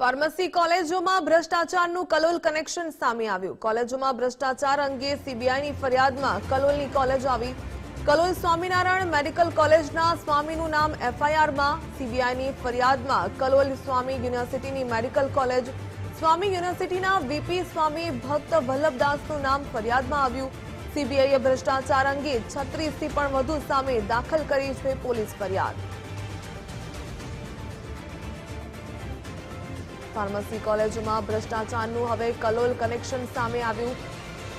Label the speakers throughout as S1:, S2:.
S1: Pharmacy કોલેજોમાં ભ્રષ્ટાચારનું Kalol connection સામે આવ્યું. કોલેજોમાં ભ્રષ્ટાચાર અંગે સીબીઆઈની ફરિયાદમાં કલોલની કોલેજ આવી. કલોલ સ્વામિનારાયણ મેડિકલ કોલેજના સ્વામીનું નામ એફઆઈઆરમાં, સીબીઆઈની ફરિયાદમાં કલોલ સ્વામી યુનિવર્સિટીની મેડિકલ કોલેજ. સ્વામી યુનિવર્સિટીના વીપી સ્વામી ભક્ત વલ્લભદાસનું નામ ફરિયાદમાં આવ્યું. સીબીઆઈએ ભ્રષ્ટાચાર અંગે છત્રીસથી પણ વધુ સામે દાખલ કરી છે પોલીસ ફરિયાદ. ફાર્મસી કોલેજમાં ભ્રષ્ટાચારનું હવે કલોલ કનેક્શન સામે આવ્યું.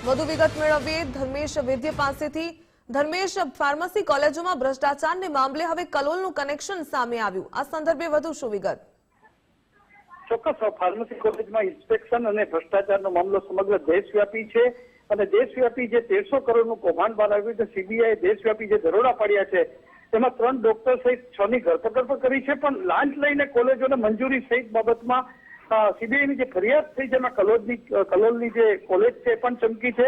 S1: વધુ વિગત મેળવીએ ધર્મેશ વૈદ્ય પાસેથી. ધર્મેશ, ફાર્મસી કોલેજોમાં ભ્રષ્ટાચારને મામલે હવે કલોલનું કનેક્શન સામે આવ્યું. આ સંદર્ભે વધુ શું વિગત?
S2: ચોક્કસ, ફાર્મસી કોલેજમાં ઇન્સ્પેક્શન અને ભ્રષ્ટાચારનો મામલો સમગ્ર દેશવ્યાપી છે અને દેશવ્યાપી જે તેરસો કરોડનું કૌભાંડ બહાર આવ્યું છે સીબીઆઈ દેશવ્યાપી જે દરોડા પાડ્યા છે તેમાં ત્રણ ડોક્ટર સહિત છ ની ધરપકડ પણ કરી છે, પણ લાંચ લઈને કોલેજોને મંજૂરી સહિત બાબતમાં સીબીઆઈની જે ફરિયાદ થઈ છે એમાં કલોલની કલોલની જે કોલેજ છે એ પણ ચમકી છે.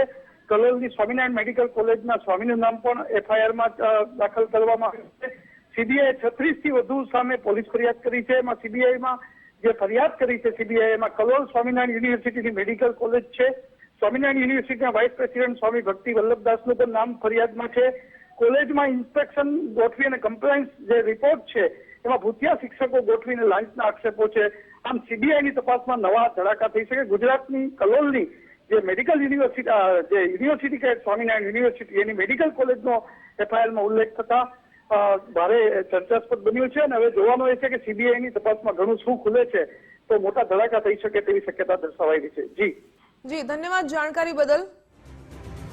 S2: કલોલની સ્વામિનારાયણ મેડિકલ કોલેજના સ્વામીનું નામ પણ એફઆઈઆરમાં દાખલ કરવામાં આવ્યું છે. સીબીઆઈ છત્રીસથી વધુ સામે પોલીસ ફરિયાદ કરી છે. એમાં સીબીઆઈમાં જે ફરિયાદ કરી છે સીબીઆઈ, એમાં કલોલ સ્વામિનારાયણ યુનિવર્સિટીની મેડિકલ કોલેજ છે. સ્વામિનારાયણ યુનિવર્સિટીના વાઇસ પ્રેસિડેન્ટ સ્વામી ભક્તિ વલ્લભદાસનું પણ નામ ફરિયાદમાં છે. કોલેજમાં ઇન્સ્પેક્શન ગોઠવી અને કમ્પ્લાયન્સ જે રિપોર્ટ છે એમાં ભૂતિયા શિક્ષકો ગોઠવીને લાંચના આક્ષેપો છે. આમ સીબીઆઈની તપાસમાં નવા ધડાકા થઈ શકે. ગુજરાતની કલોલની જે મેડિકલ યુનિવર્સિટી જે યુનિવર્સિટી કે સ્વામિનારાયણ યુનિવર્સિટી, એની મેડિકલ કોલેજનો એફઆઈઆરમાં ઉલ્લેખ થતા ભારે ચર્ચાસ્પદ બન્યું છે. અને હવે જોવાનું એ છે કે સીબીઆઈની તપાસમાં ઘણું શું ખુલે છે. તો મોટા ધડાકા થઈ શકે તેવી શક્યતા દર્શાવાઈ રહી છે. જી.
S1: જી, ધન્યવાદ જાણકારી બદલ.